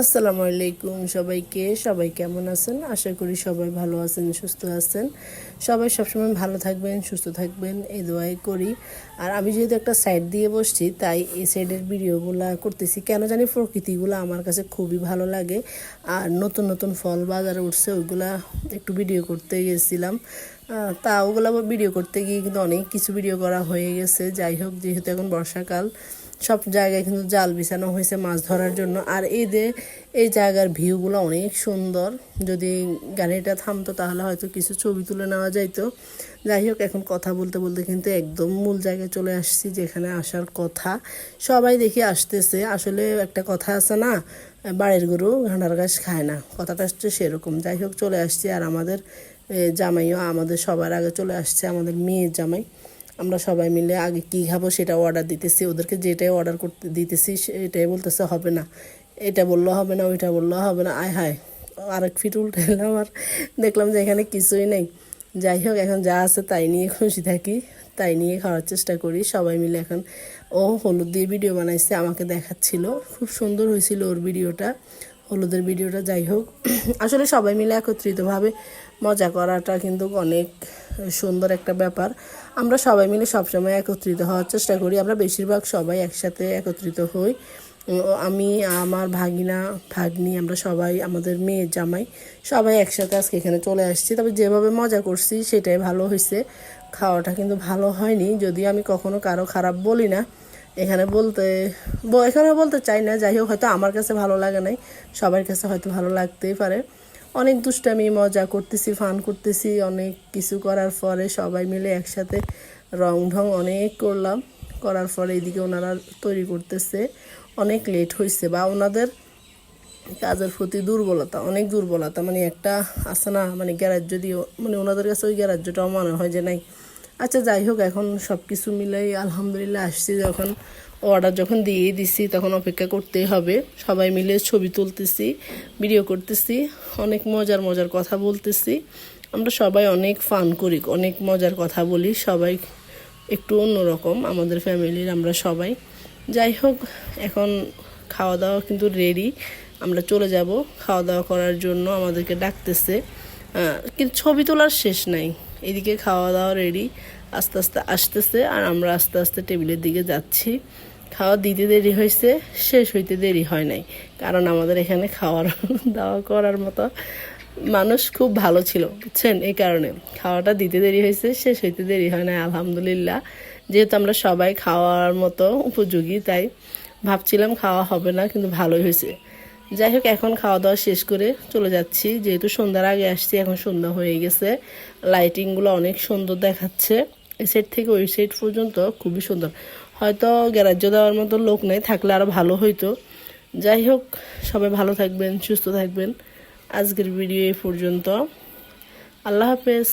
আসসালামু আলাইকুম সবাইকে। সবাই কেমন আছেন? আশা করি সবাই ভালো আছেন, সুস্থ আছেন। সবাই সবসময় ভালো থাকবেন, সুস্থ থাকবেন, এই দোয়াই করি। আর আমি যেহেতু একটা সাইড দিয়ে বসছি, তাই এই সাইডের ভিডিওগুলো করতেছি। কেন জানি প্রকৃতিগুলো আমার কাছে খুবই ভালো লাগে। আর নতুন নতুন ফল বাজারে উঠছে, ওইগুলা একটু ভিডিও করতে গেছিলাম। তা ওগুলো ভিডিও করতে গিয়ে কিন্তু অনেক কিছু ভিডিও করা হয়ে গেছে। যাই হোক, যেহেতু এখন বর্ষাকাল সব জায়গায় কিন্তু জাল বিছানো হয়েছে মাছ ধরার জন্য। আর এই যে এই জায়গার ভিউগুলো অনেক সুন্দর। যদি গাড়িটা থামতো তাহলে হয়তো কিছু ছবি তুলে নেওয়া যাইতো। যাই হোক, এখন কথা বলতে বলতে কিন্তু একদম মূল জায়গায় চলে আসছি যেখানে আসার কথা। সবাই দেখি আসতেছে। আসলে একটা কথা আছে না, বাড়ির গরু ঘানার গাছ খায় না। কথাটা হচ্ছে সেরকম। যাই হোক, চলে আসছি। আর আমাদের জামাইও আমাদের সবার আগে চলে আসছে, আমাদের মেয়ের জামাই। আমরা সবাই মিলে আগে কি খাব সেটা অর্ডার দিতেছি। ওদেরকে যেটাই অর্ডার করতে দিতেছি সেটাই বলতেছে, হবে না। এটা বললেও হবে না। ওইটা বললেও হবে না। আয় হায়, আরেক ফিট উল্টে এলাম আর দেখলাম যে এখানে কিছুই নেই। যাই হোক, এখন যা আছে তাই নিয়ে খুশি থাকি, তাই নিয়ে খাওয়ার চেষ্টা করি। সবাই মিলে এখন ও হলুদ দিয়ে ভিডিও বানাইছে, আমাকে দেখাচ্ছিল। খুব সুন্দর হয়েছিল ওর ভিডিওটা হলুদের ভিডিওটা যাই হোক। আসলে সবাই মিলে একত্রিতভাবে মজা করাটা কিন্তু অনেক সুন্দর একটা ব্যাপার। আমরা সবাই মিলে সবসময় একত্রিত হওয়ার চেষ্টা করি। আমরা বেশিরভাগ সবাই একসাথে একত্রিত হই। আমি, আমার ভাগিনা, ভাগ্নি, আমরা সবাই, আমাদের মেয়ে, জামাই সবাই একসাথে আজকে এখানে চলে আসছি। তবে যেভাবে মজা করছি, সেটাই ভালো হয়েছে খাওয়াটা কিন্তু ভালো হয়নি। যদিও আমি কখনো কারও খারাপ বলি না। এখানে বলতে এখানে বলতে চাই না, যাই হোক, হয়তো আমার কাছে ভালো লাগে নাই, সবার কাছে হয়তো ভালো লাগতেই পারে। অনেক দুষ্টামি, মজা করতেছি, ফান করতেছি, অনেক কিছু করার পরে সবাই মিলে একসাথে রং ঢং অনেক করলাম, করার পরে এদিকে ওনারা তৈরি করতেছে, অনেক লেট হয়েছে বা ওনাদের কাজের প্রতি দুর্বলতা, অনেক দুর্বলতা মানে একটা আছে না মানে গ্যারাজ যদিও মানে ওনাদের কাছে ওই গ্যারাজ্যটাও মনে হয় যে নাই আচ্ছা যাই হোক, এখন সব কিছু মিলাই আলহামদুলিল্লাহ আসছি যখন অর্ডার যখন দিয়েই দিছি, তখন অপেক্ষা করতেই হবে। সবাই মিলে ছবি তুলতেছি ভিডিও করতেছি, অনেক মজার মজার কথা বলতেছি। আমরা সবাই অনেক ফান করি, অনেক মজার কথা বলি, সবাই একটু অন্যরকম, আমাদের ফ্যামিলির আমরা সবাই। যাই হোক, এখন খাওয়া দাওয়া কিন্তু রেডি আমরা চলে যাব। খাওয়া দাওয়া করার জন্য আমাদেরকে ডাকতেছে। কিন্তু ছবি তোলার শেষ নাই। এদিকে খাওয়া দাওয়া রেডি আস্তে আস্তে আসতেছে আর আমরা আস্তে আস্তে টেবিলের দিকে যাচ্ছি। খাওয়া দিতে দেরি হয়েছে, শেষ হইতে দেরি হয় নাই, কারণ আমাদের এখানে খাওয়ার, দাওয়া করার মতো মানুষ খুব ভালো ছিল, বুঝছেন? এই কারণে খাওয়াটা দিতে দেরি হয়েছে, শেষ হইতে দেরি হয় না আলহামদুলিল্লাহ। যেহেতু আমরা সবাই খাওয়ার মতো উপযোগী, তাই ভাবছিলাম খাওয়া হবে না, কিন্তু ভালোই হয়েছে। যাই হোক, এখন খাওয়া দাওয়া শেষ করে চলে যাচ্ছি। যেহেতু সন্ধ্যার আগে আসছি, এখন সন্ধ্যা হয়ে গেছে। লাইটিংগুলো অনেক সুন্দর দেখাচ্ছে। এই সাইড থেকে ওই সাইড পর্যন্ত খুবই সুন্দর। হয়তো গ্যারাজ্য দেওয়ার মতো লোক নেই, থাকলে আরও ভালো হইতো। যাই হোক, সবাই ভালো থাকবেন, সুস্থ থাকবেন। আজকের ভিডিও এই পর্যন্ত। আল্লাহ হাফেজ।